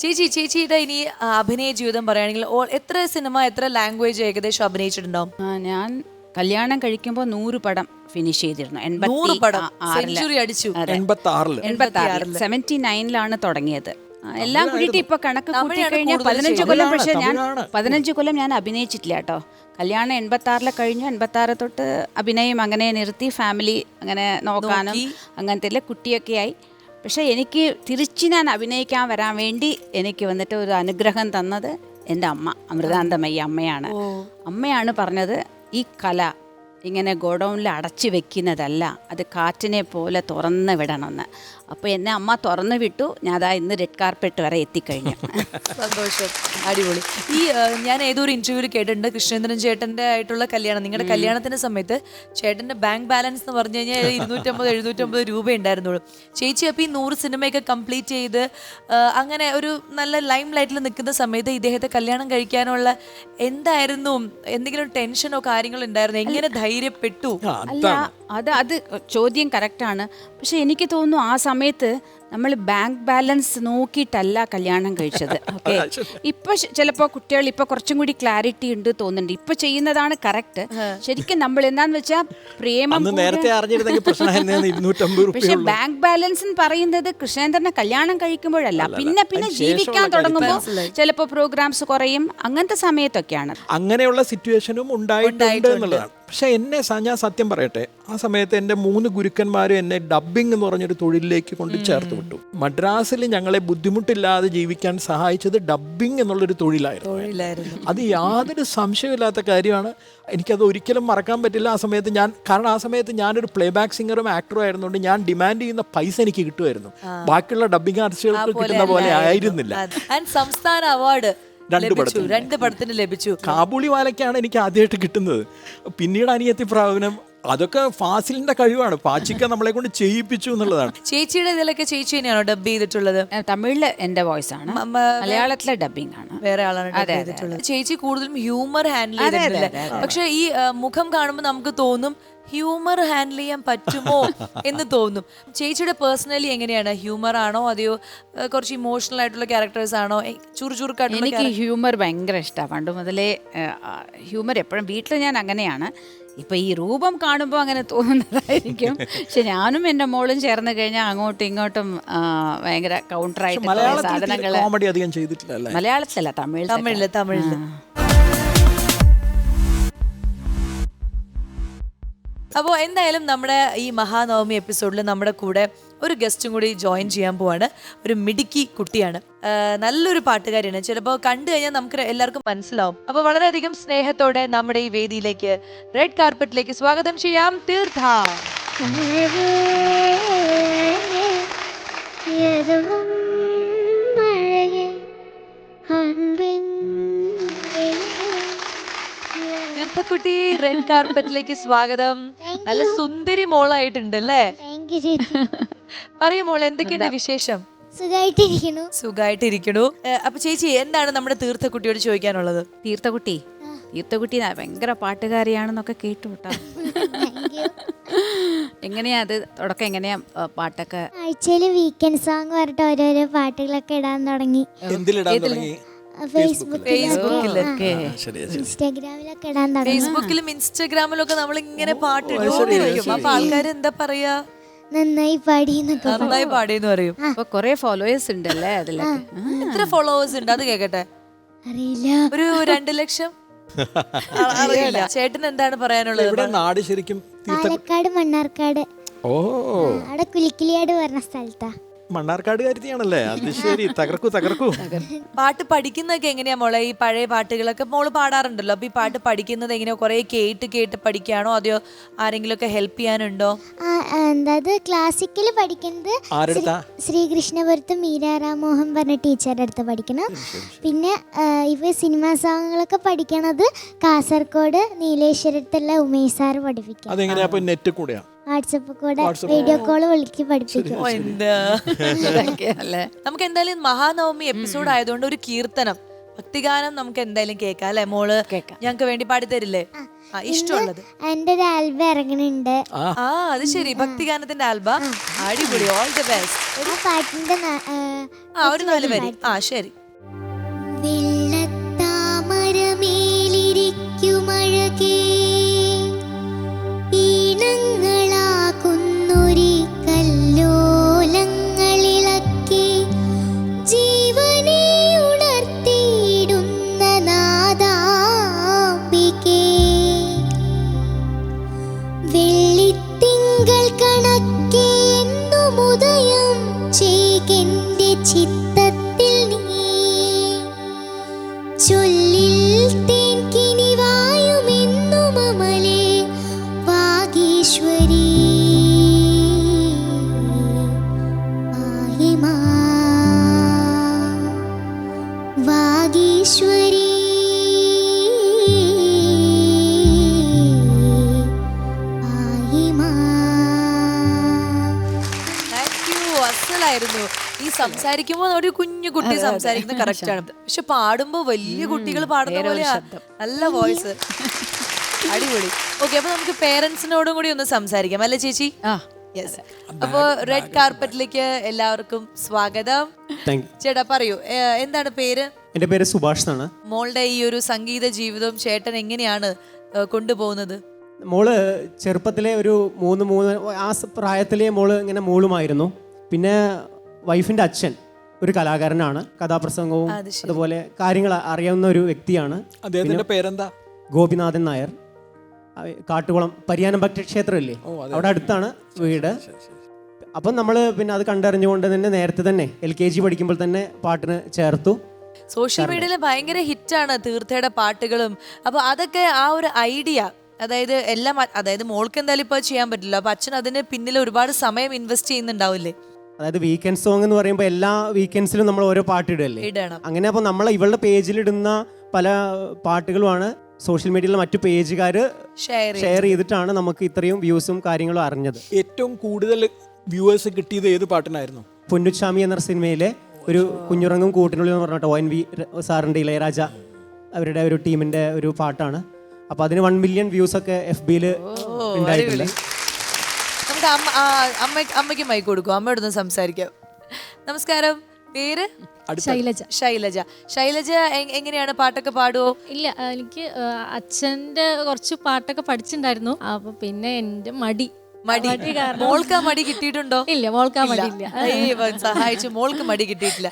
ചേച്ചി ചേച്ചിയുടെ ഇനി ആ, അഭിനയ ജീവിതം പറയുകയാണെങ്കിൽ ഓൾ- എത്ര സിനിമ എത്ര ലാംഗ്വേജ് ഏകദേശം അഭിനയിച്ചിട്ടുണ്ടാവും ആ, ഞാൻ കല്യാണം കഴിക്കുമ്പോൾ നൂറ് പടം ഫിനിഷ് ചെയ്തിരുന്നു. നൂറ് പടം? ആ, ആറിൽ. സെഞ്ചുറി അടിച്ചു. അതെ. എൺപത്തി ആറിൽ എൺപത്തി ആറിൽ സെവന്റി നയനിലാണ് തുടങ്ങിയത്. ആ, എല്ലാം കൂടിയിട്ട് ഇപ്പൊ കണക്ക് കൂട്ടി തമിഴാണ് കഴിഞ്ഞാൽ കൂടുതൽ പതിനഞ്ച് കൊല്ലം പക്ഷേ പക്ഷെ ഞാൻ തമിഴാണ്. പതിനഞ്ച് കൊല്ലം ഞാൻ അഭിനയിച്ചിട്ടില്ല കേട്ടോ. കല്യാണം എൺപത്തി ആറിലെ കഴിഞ്ഞു. എൺപത്തി ആറ് തൊട്ട് അഭിനയം അങ്ങനെ നിർത്തി. ഫാമിലി അങ്ങനെ നോക്കാനും നോക്കി. അങ്ങനത്തെ കുട്ടിയൊക്കെ ആയി. പക്ഷെ എനിക്ക് തിരിച്ച് ഞാൻ അഭിനയിക്കാൻ വരാൻ വേണ്ടി എനിക്ക് വന്നിട്ട് ഒരു അനുഗ്രഹം തന്നത് എന്റെ അമ്മ അമൃതാന്തമയ്യ അമ്മയാണ്. അമ്മയാണ് പറഞ്ഞത് ഈ കല ഇങ്ങനെ ഗോഡൗണിൽ അടച്ചു വെക്കുന്നതല്ല. അത് കാറ്റിനെ പോലെ തുറന്ന് വിടണമെന്ന്. അപ്പോൾ എന്നെ അമ്മ തുറന്നു വിട്ടു. ഞാൻ അതാ ഇന്ന് റെഡ് കാർപ്പറ്റ് വരെ എത്തിക്കഴിഞ്ഞു. സന്തോഷം. അടിപൊളി. ഈ ഞാൻ ഏതോ ഒരു ഇന്റർവ്യൂവിൽ കേട്ടിട്ടുണ്ട് കൃഷ്ണേന്ദ്രൻ ചേട്ടന്റെ ആയിട്ടുള്ള കല്യാണം. നിങ്ങളുടെ കല്യാണത്തിന്റെ സമയത്ത് ചേട്ടന്റെ ബാങ്ക് ബാലൻസ് എന്ന് പറഞ്ഞു കഴിഞ്ഞാൽ ഇരുന്നൂറ്റമ്പത് എഴുന്നൂറ്റമ്പത് രൂപ ഉണ്ടായിരുന്നുള്ളൂ. ചേച്ചി അപ്പോൾ ഈ നൂറ് സിനിമയൊക്കെ കംപ്ലീറ്റ് ചെയ്ത് അങ്ങനെ ഒരു നല്ല ലൈം ലൈറ്റിൽ നിൽക്കുന്ന സമയത്ത് ഇദ്ദേഹത്തെ കല്യാണം കഴിക്കാനുള്ള എന്തായിരുന്നു? എന്തെങ്കിലും ടെൻഷനോ കാര്യങ്ങളോ ഉണ്ടായിരുന്നു? എങ്ങനെ ധൈര്യപ്പെട്ടു. അല്ല അത് അത് ചോദ്യം കറക്റ്റാണ് പക്ഷെ എനിക്ക് തോന്നുന്നു ആ സമയത്ത് നമ്മൾ ബാങ്ക് ബാലൻസ് നോക്കിയിട്ടല്ല കല്യാണം കഴിച്ചത്. ഓക്കെ ഇപ്പൊ ചിലപ്പോ കുട്ടികൾ ഇപ്പൊ കുറച്ചും കൂടി ക്ലാരിറ്റി ഉണ്ട് തോന്നുന്നുണ്ട്. ഇപ്പൊ ചെയ്യുന്നതാണ് കറക്റ്റ് ശരിക്കും നമ്മൾ എന്താന്ന് വെച്ചാൽ പ്രേമം പക്ഷെ ബാങ്ക് ബാലൻസ് എന്ന് പറയുന്നത് കൃഷ്ണേന്ദ്രനെ കല്യാണം കഴിക്കുമ്പോഴല്ല. പിന്നെ പിന്നെ ജീവിക്കാൻ തുടങ്ങുമ്പോൾ ചിലപ്പോ പ്രോഗ്രാംസ് കുറയും. അങ്ങനത്തെ സമയത്തൊക്കെയാണ്. അങ്ങനെയുള്ള സിറ്റുവേഷനും ഉണ്ടായിട്ടുണ്ട്. എന്നുള്ളതാണ്. പക്ഷെ എന്നെ ഞാൻ സത്യം പറയട്ടെ ആ സമയത്ത് എന്റെ മൂന്ന് ഗുരുക്കന്മാരും എന്നെ ഡബ്ബിംഗ് എന്ന് പറഞ്ഞൊരു തൊഴിലിലേക്ക് കൊണ്ട് ചേർത്ത് വിട്ടു. മദ്രാസിൽ ഞങ്ങളെ ബുദ്ധിമുട്ടില്ലാതെ ജീവിക്കാൻ സഹായിച്ചത് ഡബ്ബിംഗ് എന്നുള്ളൊരു തൊഴിലായിരുന്നു. അത് യാതൊരു സംശയമില്ലാത്ത കാര്യമാണ്. എനിക്കത് ഒരിക്കലും മറക്കാൻ പറ്റില്ല. ആ സമയത്ത് ഞാൻ കാരണം ആ സമയത്ത് ഞാനൊരു പ്ലേ ബാക്ക് സിംഗറും ആക്ടറും ആയിരുന്നുകൊണ്ട് ഞാൻ ഡിമാൻഡ് ചെയ്യുന്ന പൈസ എനിക്ക് കിട്ടുമായിരുന്നു. ബാക്കിയുള്ള ഡബ്ബിംഗ് ആർട്ടിസ്റ്റുകൾക്ക് കിട്ടുന്ന പോലെ ആയിരുന്നില്ല. സംസ്ഥാന അവാർഡ് രണ്ട് ലഭിച്ചു പടത്തിന്. രണ്ട് പടത്തിന് ലഭിച്ചു. കാബൂളി വാലയ്ക്കാണ് എനിക്ക് ആദ്യമായിട്ട് കിട്ടുന്നത്. പിന്നീട് അനിയത്തി പ്രാവനം അതൊക്കെ ഫാസിലിന്റെ കഴിവാണ്. പാച്ചിക്ക നമ്മളെ കൊണ്ട് ചെയ്യിപ്പിച്ചു എന്നുള്ളതാണ്. ചേച്ചിയുടെ ഇതിലൊക്കെ ചേച്ചി തന്നെയാണോ ഡബ് ചെയ്തിട്ടുള്ളത്? തമിഴിൽ എന്റെ വോയിസ് ആണ്. മലയാളത്തിലെ ഡബിംഗ് ആണ്. വേറെ ആളാണ് ഡബ് ചെയ്തിട്ടുള്ളത്. ചേച്ചി കൂടുതലും ഹ്യൂമർ ഹാൻഡിൽ അതെ, പക്ഷെ ഈ മുഖം കാണുമ്പോൾ നമുക്ക് തോന്നും ഹ്യൂമർ ഹാൻഡിൽ ചെയ്യാൻ പറ്റുമോ എന്ന് തോന്നും. ചേച്ചിയുടെ പേഴ്സണലി എങ്ങനെയാണ്? ഹ്യൂമർ ആണോ? അതെയോ? കുറച്ച് ഇമോഷണൽ ആയിട്ടുള്ള ക്യാരക്ടേഴ്സ് ആണോ? ചുറുചുറുക്കായിട്ടുള്ള എനിക്ക് ഹ്യൂമർ ഭയങ്കര ഇഷ്ടമാണ് പണ്ട് മുതലേ ഹ്യൂമർ എപ്പോഴും വീട്ടിൽ ഞാൻ അങ്ങനെയാണ്. ഇപ്പൊ ഈ രൂപം കാണുമ്പോൾ അങ്ങനെ തോന്നുന്നതായിരിക്കും. പക്ഷെ ഞാനും എന്റെ മോളും ചേർന്ന് കഴിഞ്ഞാൽ അങ്ങോട്ടും ഇങ്ങോട്ടും ഭയങ്കര കൗണ്ടറായിട്ട് മലയാളത്തിൽ സാധനങ്ങൾ കോമഡി അധികം ചെയ്തിട്ടില്ല അല്ലേ? മലയാളത്തിലല്ല തമിഴ് തമിഴിൽ തമിഴിൽ. അപ്പോൾ എന്തായാലും നമ്മുടെ ഈ മഹാനവമി എപ്പിസോഡിൽ നമ്മുടെ കൂടെ ഒരു ഗസ്റ്റും കൂടി ജോയിൻ ചെയ്യാൻ പോവാണ്. ഒരു മിടുക്കി കുട്ടിയാണ്. നല്ലൊരു പാട്ടുകാരിയാണ്. ചിലപ്പോൾ കണ്ടു കഴിഞ്ഞാൽ നമുക്ക് എല്ലാവർക്കും മനസ്സിലാവും. അപ്പോൾ വളരെയധികം സ്നേഹത്തോടെ നമ്മുടെ ഈ വേദിയിലേക്ക് റെഡ് കാർപ്പറ്റിലേക്ക് സ്വാഗതം ചെയ്യാം. തീർത്ഥ തീർത്ഥക്കുട്ടി റെഡ് കാർപ്പറ്റിലേക്ക് സ്വാഗതം. നല്ല സുന്ദരി മോളായിട്ടുണ്ട് അല്ലേ പറയൂ മോൾ എന്തൊക്കെയുണ്ട് വിശേഷം? സുഖമായിട്ടിരിക്കണു സുഖമായിട്ടിരിക്കണു ഏ, അപ്പൊ ചേച്ചി എന്താണ് നമ്മുടെ തീർത്ഥക്കുട്ടിയോട് ചോദിക്കാനുള്ളത്? തീർത്ഥക്കുട്ടി. തീർത്ഥക്കുട്ടി ഭയങ്കര പാട്ടുകാരിയാണെന്നൊക്കെ കേട്ടു കേട്ടോ. എങ്ങനെയാ അത്? തുടക്കം എങ്ങനെയാ? പാട്ടൊക്കെ? ആഴ്ചയിൽ വീക്കെൻഡ് സോങ് പറഞ്ഞിട്ട് ഓരോരോ പാട്ടുകളൊക്കെ ഇടാൻ തുടങ്ങി. എന്തിലിടാൻ തുടങ്ങി? ഫേസ്ബുക്കിലൊക്കെ ഇൻസ്റ്റാഗ്രാമിലൊക്കെ ഇടാൻ ഫേസ്ബുക്കിലും ഇൻസ്റ്റാഗ്രാമിലും ഒക്കെ നമ്മൾ ഇങ്ങനെ പാട്ട് ഇട്ടുകൊണ്ടിരിക്കും അപ്പൊ ആൾക്കാർ എന്താ പറയാ? നന്നായി പാടി നന്നായി പാടി എന്ന് പറയും അപ്പൊ കൊറേ ഫോളോവേഴ്സ് ഉണ്ടല്ലേ അതിലൊക്കെ? ആ. എത്ര ഫോളോവേഴ്സ് ഉണ്ട്? അത് കേക്കട്ടെ. അറിയില്ല. ഒരു രണ്ട് ലക്ഷം? അറിയില്ല. ചേട്ടൻ എന്താണ് പറയാനുള്ളത്? ഇവിടെ നാട് ശരിക്കും തീർത്ഥ പാലക്കാട് മണ്ണാർക്കാട്. ഓ അവിടെ കുലിക്കിലിയാട് പറഞ്ഞ സ്ഥലത്താ. മണ്ണാർക്കാട് കാര്യത്തിയാണല്ലേ അത് ശരി. തകർക്കൂ തകർക്കൂ. പാട്ട് പഠിക്കുന്നതൊക്കെ എങ്ങനെയാ മോളെ? ഈ പഴയ പാട്ടുകളൊക്കെ മോൾ പാടാറുണ്ടല്ലോ. അപ്പൊ ഈ പാട്ട് പഠിക്കുന്നത് എങ്ങനെയാ? കുറെ കേട്ട് കേട്ട് പഠിക്കുകയാണോ? അതെയോ ആരെങ്കിലും ഒക്കെ ഹെൽപ്പ് ചെയ്യാനുണ്ടോ എന്താ ക്ലാസിക്കൽ പഠിക്കുന്നത് ആരെടുത്താ? ശ്രീകൃഷ്ണപുരത്ത് മീര രാമോഹൻ പറഞ്ഞ ടീച്ചറുടെ അടുത്ത് പഠിക്കണം. പിന്നെ ഇവ സിനിമാ സോങ്ങുകളൊക്കെ പഠിക്കണത് കാസർഗോഡ് നീലേശ്വരത്തുള്ള ഉമേഷ് സാർ പഠിപ്പിക്കും. അതെങ്ങനെയാ? നെറ്റ് കൂടെയാ? വാട്സപ്പ് കൂടെ വീഡിയോ കോൾ വിളിക്ക് പഠിപ്പിക്കും. നമുക്ക് എന്തായാലും മഹാനവമി എപ്പിസോഡ് ആയതുകൊണ്ട് ഒരു കീർത്തനം ഭക്തിഗാനം നമുക്ക് എന്തായാലും കേൾക്കാം അല്ലെ മോൾ? ഞങ്ങക്ക് ഞങ്ങൾക്ക് വേണ്ടി പാടിത്തരില്ലേ ഇഷ്ടമുള്ളത്. എന്റെ ഒരു ആൽബം ഇറങ്ങുന്നുണ്ട്. ആ. അത് ശരി. ഭക്തിഗാനത്തിന്റെ ആൽബ അടിപൊളി. ഓൾ ദി ബെസ്റ്റ് പാട്ടിന്റെ ആ ഒരു നാല് പേര് ആ ശരി. വെള്ളത്താമരമേലിരിക്കുമഴകേ vì സംസാരിക്കുമ്പോൾ ഒരു കുഞ്ഞു കുട്ടി സംസാരിക്കുന്നത് കറക്റ്റ് ആണ് പക്ഷെ പാടുമ്പോ വലിയ കുട്ടികൾ പാടുന്ന പോലെയാ. നല്ല വോയിസ്. അടിപൊളി. ഓക്കെ അപ്പൊ നമുക്ക് പേരൻസിനോടും കൂടി ഒന്ന് സംസാരിക്കാം. അല്ലേ ചേച്ചി? ആ. യെസ് അപ്പോ റെഡ് കാർപ്പറ്റിലേക്ക് എല്ലാവർക്കും സ്വാഗതം. ചേട്ടാ പറയൂ. എന്താണ് പേര്? എന്റെ പേര് സുഭാഷ് എന്നാണ്. മോളുടെ ഈ ഒരു സംഗീത ജീവിതം ചേട്ടൻ എങ്ങനെയാണ് കൊണ്ടുപോകുന്നത്? മോൾ ചെറുപ്പത്തിലെ ഒരു മൂന്ന് മൂന്ന് ആ പ്രായത്തിലെ മോൾ ഇങ്ങനെ മോളുമായിരുന്നു. പിന്നെ വൈഫിന്റെ അച്ഛൻ ഒരു കലാകാരനാണ് കഥാപ്രസംഗവും അതുപോലെ കാര്യങ്ങൾ അറിയാവുന്ന ഒരു വ്യക്തിയാണ്. അദ്ദേഹത്തിന്റെ പേരെന്താ? ഗോപിനാഥൻ നായർ. കാട്ടുകുളം പരിയാനം ഭക്തി ക്ഷേത്രമില്ലേ? ഓ, അവിടെ അടുത്താണ് വീട്. അപ്പം നമ്മൾ പിന്നെ അത് കണ്ടറിഞ്ഞുകൊണ്ട് തന്നെ നേരത്തെ തന്നെ എൽ കെ ജി പഠിക്കുമ്പോൾ തന്നെ പാട്ടിന് ചേർത്തു. സോഷ്യൽ മീഡിയയിൽ ഭയങ്കര ഹിറ്റാണ് തീർത്ഥയുടെ പാട്ടുകളും. അപ്പൊ അതൊക്കെ ആ ഒരു ഐഡിയ അതായത് എല്ലാം അതായത് മോൾക്ക് എന്തായാലും ഇപ്പൊ ചെയ്യാൻ പറ്റില്ല. അപ്പൊ അച്ഛൻ അതിന് പിന്നിൽ ഒരുപാട് സമയം ഇൻവെസ്റ്റ് ചെയ്യുന്നുണ്ടാവില്ലേ? അതായത് വീക്കെൻഡ് സോങ് എന്ന് പറയുമ്പോൾ എല്ലാ വീക്കെൻഡ്സിലും നമ്മൾ ഓരോ പാട്ട് ഇടല്ലേ? ഇടണം. അങ്ങനെ അപ്പോൾ നമ്മൾ ഇവളുടെ പേജിലിടുന്ന പല പാട്ടുകളുമാണ് സോഷ്യൽ മീഡിയയിലെ മറ്റു പേജുകാർ ഷെയർ ഷെയർ ചെയ്തിട്ടാണ് നമുക്ക് ഇത്രയും വ്യൂസും കാര്യങ്ങളും അറിഞ്ഞത്. ഏറ്റവും കൂടുതൽ വ്യൂവേഴ്സ് കിട്ടിയത് ഏത് പാട്ടിനായിരുന്നു? പൊന്നുച്ചാമി എന്ന സിനിമയിലെ ഒരു കുഞ്ഞുറങ്ങും കൂട്ടിനുള്ളിൽ എന്ന് പറഞ്ഞിട്ട് ഒ എൻ വി സാറിന്റെ ഇളയരാജ അവരുടെ ഒരു ടീമിന്റെ ഒരു പാട്ടാണ്. അപ്പോൾ അതിന് വൺ മില്യൺ വ്യൂസ് ഒക്കെ എഫ് ബിയിൽ ഉണ്ടായിട്ടുണ്ട്. നമുക്ക് അമ്മ ആ, അമ്മ അമ്മയ്ക്ക് മൈക്ക് കൊടുക്കും. അമ്മയോട് ഒന്ന് സംസാരിക്കാം. നമസ്കാരം. പേര്? ശൈലജ. ശൈലജ. ശൈലജ എ- എങ്ങനെയാണ് പാട്ടൊക്കെ പാടുവോ? ഇല്ല എനിക്ക് ആ, അച്ഛന്റെ കുറച്ച് പാട്ടൊക്കെ പഠിച്ചിട്ടുണ്ടായിരുന്നു അപ്പൊ പിന്നെ എന്റെ മടി. മടി. മടി മോൾക്ക് ആ മടി കിട്ടിയിട്ടുണ്ടോ? ഇല്ല മോൾക്കാ മടി ഇല്ല. സഹായിച്ചു. മോൾക്ക് മടി കിട്ടിയിട്ടില്ല.